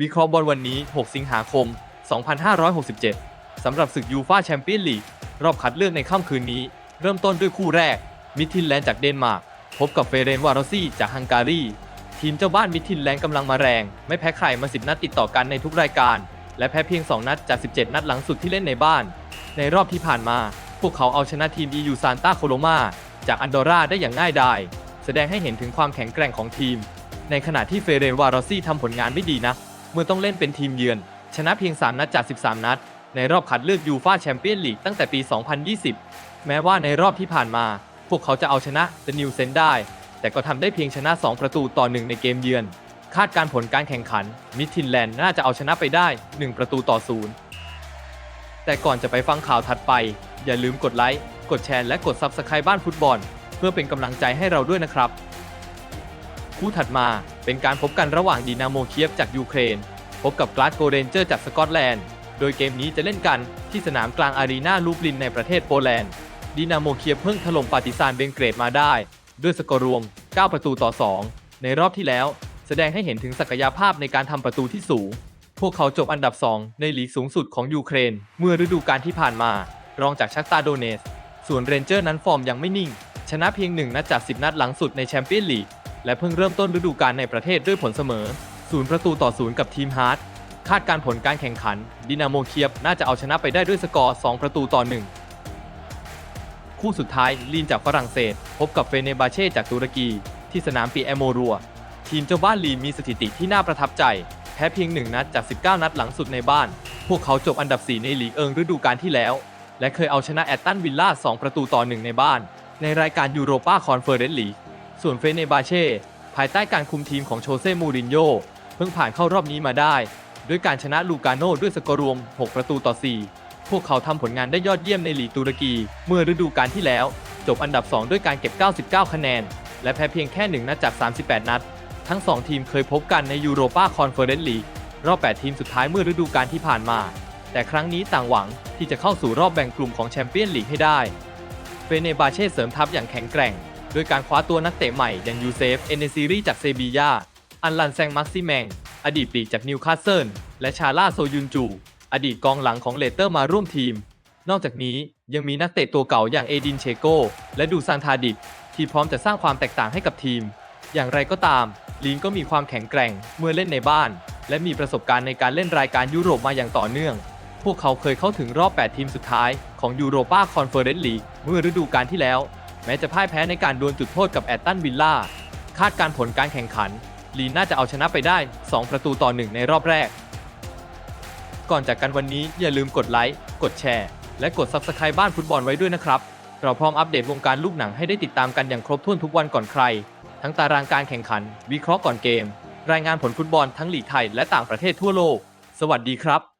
วิเคราะห์บอลวันนี้ 6 สิงหาคม 2567 สำหรับศึกยูฟาแชมเปี้ยนลีกรอบคัดเลือกในค่ำคืนนี้ เริ่มต้นด้วยคู่แรก มิทินแลนด์จากเดนมาร์กพบกับเฟเรนวารอซี่จากฮังการี ทีมเจ้าบ้านมิทินแลนด์กำลังมาแรง ไม่แพ้ใครมา 10 นัดติดต่อกันในทุกรายการ และแพ้เพียง 2 นัดจาก 17 นัดหลังสุดที่เล่นในบ้าน ในรอบที่ผ่านมา พวกเขาเอาชนะทีมอียูซานตาโคโลมาจากอันดอร่าได้อย่างง่ายดายแสดงให้เห็นถึงความแข็งแกร่งของทีม ในขณะที่เฟเรนวารอซี่ทำผลงานไม่ดีนะ เมื่อต้องเล่นเป็นทีมเยือน ชนะเพียง 3 นัดจาก 13 นัด ในรอบคัดเลือกยูฟ่าแชมเปี้ยนลีกตั้งแต่ปี 2020 แม้ว่าในรอบที่ผ่านมา พวกเขาจะเอาชนะเดนิวเซนได้ แต่ก็ทำได้เพียงชนะ 2 ประตูต่อ 1 ในเกมเยือน คาดการผลการแข่งขัน มิทินแลนด์น่าจะเอาชนะไปได้ 1 ประตูต่อ 0 แต่ก่อนจะไปฟังข่าวถัดไป อย่าลืมกดไลค์ กดแชร์และกด Subscribe บ้านฟุตบอล เพื่อเป็นกำลังใจให้เราด้วยนะครับ คู่ถัดมา เป็นการพบกันระหว่างดีนาโมเคียฟจากยูเครน พบกับกลาสโกเรนเจอร์จากสกอตแลนด์ โดยเกมนี้จะเล่นกันที่สนามกลางอารีนาลูบลินในประเทศโปแลนด์ดีนาโมเคียฟเพิ่งถล่มปาติซานเบงเกรดมาได้ ด้วยสกอร์รวม 9 ประตูต่อ 2 ในรอบที่แล้ว แสดงให้เห็นถึงศักยภาพในการทำประตูที่สูง พวกเขาจบอันดับ 2 ในลีกสูงสุดของยูเครน เมื่อฤดูกาลที่ผ่านมา รองจากชักตาโดเนส ส่วนเรนเจอร์นั้นฟอร์มยังไม่นิ่ง ชนะเพียง 1 นัดจาก 10 นัดหลังสุดในแชมเปี้ยนลีก และเพิ่งเริ่มต้นฤดูกาลในประเทศด้วยผลเสมอ ศูนย์ประตูต่อศูนย์กับทีมฮาร์ดคาดการผลการแข่งขัน ดินาโมเคียบน่าจะเอาชนะไปได้ด้วยสกอร์ 2 ประตูต่อ 1 คู่สุดท้ายลีนจากฝรั่งเศส พบกับเฟเนบาเช่จากตุรกี ที่สนามปีแอโมรัว ทีมเจ้าบ้านลีนมีสถิติที่น่าประทับใจ แพ้เพียง 1 นัดจาก 19 นัดหลังสุดในบ้าน พวกเขาจบอันดับ 4 ในลีกเอิงฤดูกาลที่แล้ว และเคยเอาชนะแอตตันวิลล่า 2 ประตูต่อ 1 ในบ้าน ในรายการยูโรปาคอนเฟอเรนซ์ลีก ส่วนเฟเนบาเช่ภายใต้การคุมทีมของโชเซ่มูรินโญ่เพิ่งผ่านเข้ารอบนี้มาได้ ด้วยการชนะลูกาโน่ด้วยสกอร์รวม 6 ประตูต่อ 4 พวกเขาทำผลงานได้ยอดเยี่ยมในลีกตุรกี เมื่อฤดูกาลที่แล้ว จบอันดับ 2 ด้วยการเก็บ 99 คะแนน และแพ้เพียงแค่ 1 นัดจาก 38 นัด ทั้ง 2 ทีมเคยพบกันในยูโรปาคอนเฟอเรนซ์ลีกรอบ 8 ทีมสุดท้ายเมื่อฤดูกาลที่ผ่านมา แต่ครั้งนี้ต่างหวังที่จะเข้าสู่รอบแบ่งกลุ่มของแชมเปี้ยนลีกให้ได้เฟเนบาเช่เสริมทัพอย่างแข็งแกร่ง โดยการคว้าตัวนักเตะใหม่อย่างยูเซฟ เอเนซีรีจากเซบียา อันลันแซงมักซิแมง อดีตปีกจากนิวคาสเซิล และชาล่าโซยุนจู อดีตกองหลังของเลสเตอร์มาร่วมทีม นอกจากนี้ยังมีนักเตะตัวเก่าอย่างเอดินเชโก และดูซานทาดิกที่พร้อมจะสร้างความแตกต่างให้กับทีม อย่างไรก็ตามลีนก็มีความแข็งแกร่งเมื่อเล่นในบ้าน และมีประสบการณ์ในการเล่นรายการยุโรปมาอย่างต่อเนื่อง พวกเขาเคยเข้าถึงรอบ 8 ทีมสุดท้ายของยูโรปาคอนเฟอเรนซ์ลีกเมื่อฤดูกาลที่แล้ว แม้จะพ่ายแพ้ในการดวลจุดโทษกับแอตตันวิลล่า คาดการผลการแข่งขัน ลีน่าจะเอาชนะไปได้ 2 ประตูต่อ1ในรอบแรก ก่อนจากกันวันนี้อย่าลืมกดไลค์ กดแชร์ และกด Subscribe บ้านฟุตบอลไว้ด้วยนะครับ เราพร้อมอัปเดตวงการลูกหนังให้ได้ติดตามกันอย่างครบถ้วนทุกวันก่อนใคร ทั้งตารางการแข่งขัน วิเคราะห์ก่อนเกม รายงานผลฟุตบอลทั้งลีกไทยและต่างประเทศทั่วโลก สวัสดีครับ